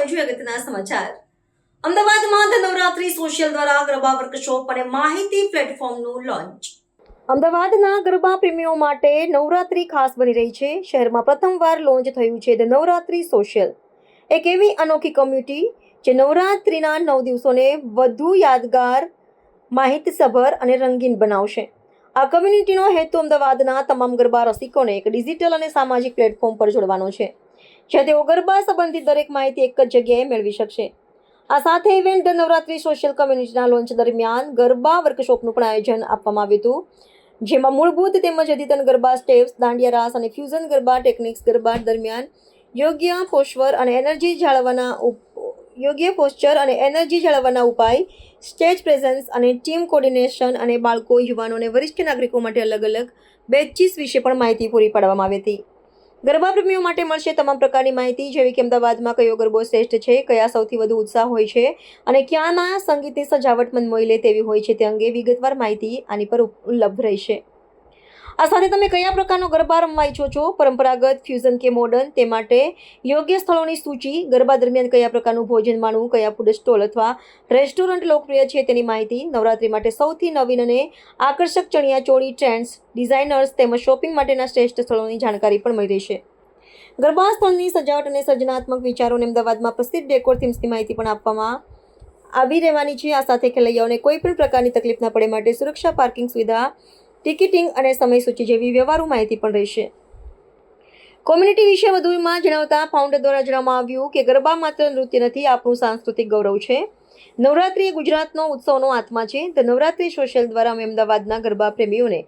હવે અગત્યના સમાચાર. અમદાવાદમાં ધ સોશિયલ દ્વારા ગરબા વર્કશોપ અને માહિતી પ્લેટફોર્મનું લોન્ચ અમદાવાદના ગરબા પ્રેમીઓ માટે નવરાત્રી ખાસ બની રહી છે. શહેરમાં પ્રથમવાર લોન્ચ થયું છે ધ નવરાત્રી સોશિયલ એક એવી અનોખી કમ્યુનિટી જે નવરાત્રિના નવ દિવસોને વધુ યાદગાર, માહિતીસભર અને રંગીન બનાવશે. આ કમ્યુનિટીનો હેતુ અમદાવાદના તમામ ગરબા રસિકોને એક ડિજિટલ અને સામાજિક પ્લેટફોર્મ પર જોડવાનો છે. જ્યાં તેઓ ગરબા સંબંધિત દરેક માહિતી એક જ જગ્યાએ મેળવી શકશે. આ સાથે ઇવેન્ટ ધ નવરાત્રી સોશિયલ કમ્યુનિટીના લોન્ચ દરમિયાન ગરબા વર્કશોપનું પણ આયોજન આપવામાં આવ્યું હતું. જેમાં મૂળભૂત તેમજ અદ્યતન ગરબા સ્ટેપ્સ દાંડિયા રાસ અને ફ્યુઝન ગરબા ટેકનિક્સ ગરબા દરમિયાન યોગ્ય પોશ્વર અને એનર્જી જાળવવાના યોગ્ય પોસ્ચર અને એનર્જી જાળવવાના ઉપાય સ્ટેજ પ્રેઝન્સ અને ટીમ કોર્ડિનેશન અને બાળકો યુવાનો અને વરિષ્ઠ નાગરિકો માટે અલગ અલગ બેચીસ વિશે પણ માહિતી પૂરી પાડવામાં આવી હતી. ગરબા પ્રેમીઓ માટે મળશે તમામ પ્રકારની માહિતી, જેવી કે અમદાવાદમાં કયો ગરબો શ્રેષ્ઠ છે, કયા સૌથી વધુ ઉત્સાહ હોય છે, અને ક્યાંના સંગીતની સજાવટ મન મોઈ લે તેવી હોય છે તે અંગે વિગતવાર માહિતી આની પર ઉપલબ્ધ રહેશે. આ સાથે તમે કયા પ્રકારનો ગરબા રમવા ઈચ્છો છો? પરંપરાગત ફ્યુઝન કે મોડર્ન તે માટે યોગ્ય સ્થળોની સૂચિ, ગરબા દરમિયાન કયા પ્રકારનું ભોજન માણવું, કયા ફૂડ સ્ટોલ અથવા રેસ્ટોરન્ટ લોકપ્રિય છે તેની માહિતી નવરાત્રી માટે સૌથી નવીન અને આકર્ષક ચણિયા ચોળી ટ્રેન્ડ્સ ડિઝાઇનર્સ તેમજ શોપિંગ માટેના શ્રેષ્ઠ સ્થળોની જાણકારી પણ મળી રહેશે. ગરબા સ્થળની સજાવટ અને સર્જનાત્મક વિચારોને અમદાવાદમાં પ્રસિદ્ધ ડેકોર થીમ્સની માહિતી પણ આપવામાં આવી રહેવાની છે. આ સાથે ખેલૈયાઓને કોઈ પણ પ્રકારની તકલીફ ન પડે માટે સુરક્ષા પાર્કિંગ સુવિધા ટિકિટિંગ અને સમયસૂચિ જેવી વ્યવહારુ માહિતી પણ રહેશે. કોમ્યુનિટી વિશે વધુમાં જણાવતા ફાઉન્ડર દ્વારા જણાવવામાં આવ્યું કે ગરબા માત્ર નૃત્ય નથી, આપણું સાંસ્કૃતિક ગૌરવ છે. નવરાત્રિ એ ગુજરાતનો ઉત્સવનો આત્મા છે. તો નવરાત્રિ સોશિયલ દ્વારા અમે અમદાવાદના ગરબા પ્રેમીઓને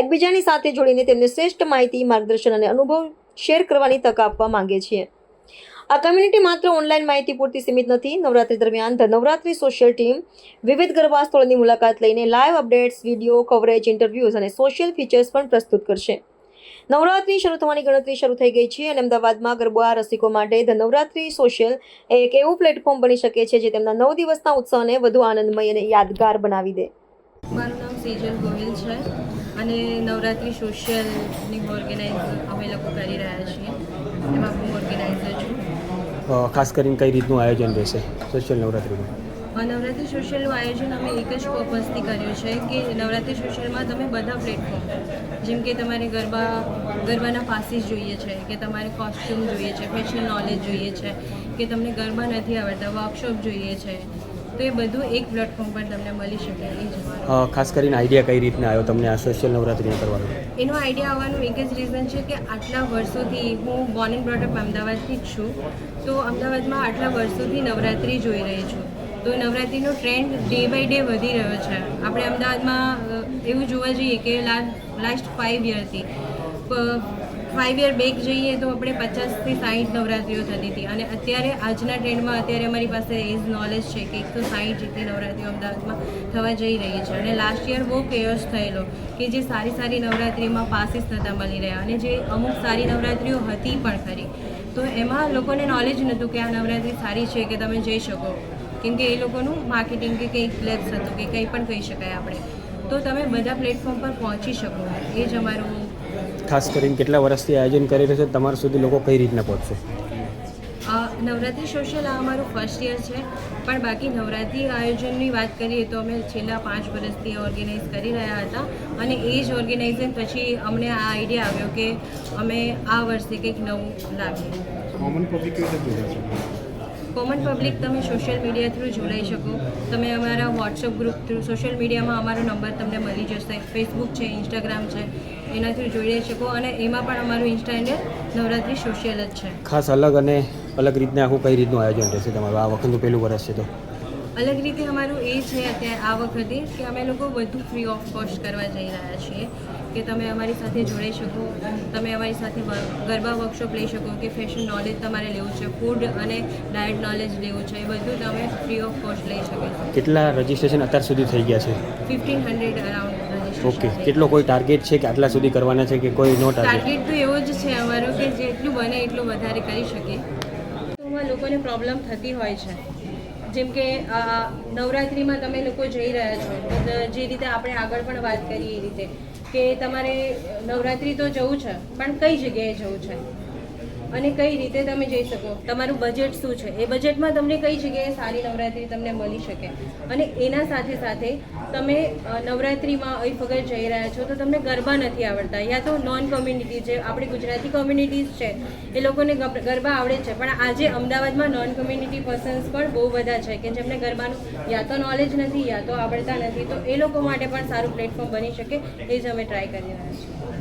એકબીજાની સાથે જોડીને તેમને શ્રેષ્ઠ માહિતી, માર્ગદર્શન અને અનુભવ શેર કરવાની તક આપવા માંગીએ છીએ. આ કમ્યુનિટી માત્ર ઓનલાઈન માહિતી પૂરતી સીમિત નથી. નવરાત્રી દરમિયાન ધ નવરાત્રી સોશિયલ ટીમ વિવિધ ગરબા સ્થળોની મુલાકાત લઈને live updates video coverage interviews અને સોશિયલ ફીચર્સ પણ પ્રસ્તુત કરશે. નવરાત્રી શરૂ થવાની ગણતરી શરૂ થઈ ગઈ છે અને અમદાવાદમાં ગરબા રસિકો માટે ધ નવરાત્રી સોશિયલ એક એવું પ્લેટફોર્મ બની શકે છે જે તેમના નવ દિવસના ઉત્સવને વધુ આનંદમય અને યાદગાર બનાવી દે. મારું નામ સેજલ ગોહિલ છે અને નવરાત્રિ સોશિયલની ઓર્ગેનાઇઝ અમે લોકો કરી રહ્યા છીએ એમાં હું ઓર્ગેનાઇઝર છું અ, ખાસ કરીને કઈ રીતનું આયોજન રહેશે સોશિયલ નવરાત્રિનું? નવરાત્રિ સોશિયલનું આયોજન અમે એક જ પર્પઝથી કર્યું છે કે નવરાત્રિ સોશિયલમાં તમે બધા પ્લેટફોર્મ જેમ કે તમારે ગરબા, ગરબાના પાસીસ જોઈએ છે, કે તમારે કોસ્ટ્યુમ જોઈએ છે ફેશન નોલેજ જોઈએ છે, કે તમને ગરબા નથી આવડતા વર્કશોપ જોઈએ છે તો એ બધું એક પ્લેટફોર્મ પર તમને મળી શકે એ જ ખાસ કરીને આઈડિયા કઈ રીતના આવ્યો તમને આ સોશિયલ નવરાત્રિમાં કરવાનો? એનો આઈડિયા આવવાનું એક જ રીઝન છે કે આટલા વર્ષોથી હું બોર્ન એન્ડ બ્રોટઅપ અમદાવાદથી જ છું તો અમદાવાદમાં આટલા વર્ષોથી નવરાત્રિ જોઈ રહી છું. તો નવરાત્રિનો ટ્રેન્ડ ડે બાય ડે વધી રહ્યો છે. આપણે અમદાવાદમાં એવું જોવા જઈએ કે લાસ્ટ ફાઇવ યરથી ફાઇવ યર બેક જઈએ તો આપણે પચાસથી સાઠ નવરાત્રિઓ થતી હતી. અને અત્યારે આજના ટ્રેન્ડમાં અત્યારે અમારી પાસે એજ નોલેજ છે કે એકસો સાઠ જેટલી નવરાત્રીઓ અમદાવાદમાં થવા જઈ રહી છે. અને લાસ્ટ યર બહુ કેયસ થયેલો કે જે સારી સારી નવરાત્રિમાં પાસીસ નહોતા મળી રહ્યા અને જે અમુક સારી નવરાત્રિઓ હતી પણ ખરી. તો એમાં લોકોને નોલેજ નહોતું કે આ નવરાત્રી સારી છે કે તમે જઈ શકો. કેમ કે એ લોકોનું માર્કેટિંગ કે કંઈક લેબ્સ હતું કે કંઈ પણ કહી શકાય આપણે. તો તમે બધા પ્લેટફોર્મ પર પહોંચી શકો. એ જ અમારું ખાસ કરીને કેટલા વર્ષથી આયોજન કરી રહ્યો છે તમારા સુધી લોકો કઈ રીતના પહોંચશે? આ નવરાત્રિ સોશિયલ આ અમારું ફર્સ્ટ યર છે પણ બાકી નવરાત્રિ આયોજનની વાત કરીએ તો અમે છેલ્લા પાંચ વર્ષથી ઓર્ગેનાઇઝ કરી રહ્યા હતા અને એ જ ઓર્ગેનાઇઝેશન પછી અમને આ આઈડિયા આવ્યો કે અમે આ વર્ષે કંઈક નવું લાવીએ. કોમન પબ્લિક કોમન પબ્લિક તમે સોશિયલ મીડિયા થ્રુ જોડાઈ શકો. તમે અમારા વોટ્સઅપ ગ્રુપ થ્રુ સોશિયલ મીડિયામાં અમારો નંબર તમને મળી જશે. ફેસબુક છે ઇન્સ્ટાગ્રામ છે એના જોઈ શકો અને એમાં પણ અમારું ઇન્સ્ટા હેન્ડલ નવરાત્રિ સોશિયલ જ છે. ખાસ અલગ અને અલગ રીતના આખું કઈ રીતનું આયોજન રહેશે તમારું? આ વખતનું પહેલું વર્ષ છે તો. અલગ રીતે અમારું એ છે અત્યારે આ વખતે કે અમે લોકો બધું ફ્રી ઓફ કોસ્ટ કરવા જઈ રહ્યા છીએ કે તમે અમારી સાથે જોડાઈ શકો તમે અમારી સાથે ગરબા વર્કશોપ લઈ શકો કે ફેશન નોલેજ તમારે લેવું છે ફૂડ અને ડાયટ નોલેજ લેવું છે એ બધું તમે ફ્રી ઓફ કોસ્ટ લઈ શકો કેટલા રજિસ્ટ્રેશન અત્યાર સુધી થઈ ગયા છે? Fifteen hundred around okay. કેટલો કોઈ ટાર્ગેટ છે કે આટલા સુધી કરવાના છે કે કોઈ નો ટાર્ગેટ તો એવો જ છે અમારો કે જેટલું બને એટલું વધારે કરી તો એમાં લોકોને પ્રોબ્લેમ થતી હોય છે. જેમ કે નવરાત્રિમાં તમે લોકો જઈ રહ્યા છો જે રીતે આપણે આગળ પણ વાત કરી એ રીતે કે તમારે નવરાત્રિ તો જવું છે, પણ કઈ જગ્યાએ જવું છે? અને કઈ રીતે તમે જઈ શકો? તમારું બજેટ શું છે? એ બજેટમાં તમને કઈ જગ્યાએ સારી નવરાત્રિ તમને મળી શકે? અને એના સાથે સાથે તમે નવરાત્રીમાં અહીં વગર જઈ રહ્યા છો તો તમને ગરબા નથી આવડતા. યા તો નોન કોમ્યુનિટી જે આપણી ગુજરાતી કોમ્યુનિટીઝ છે, એ લોકોને ગરબા આવડે છે. પણ આજે અમદાવાદમાં નોન કોમ્યુનિટી પર્સન્સ પણ બહુ બધા છે કે જેમને ગરબાનું યા તો નોલેજ નથી, યા તો આવડતા નથી. તો એ લોકો માટે પણ સારું પ્લેટફોર્મ બની શકે, એ જ અમે ટ્રાય કરી રહ્યા છીએ.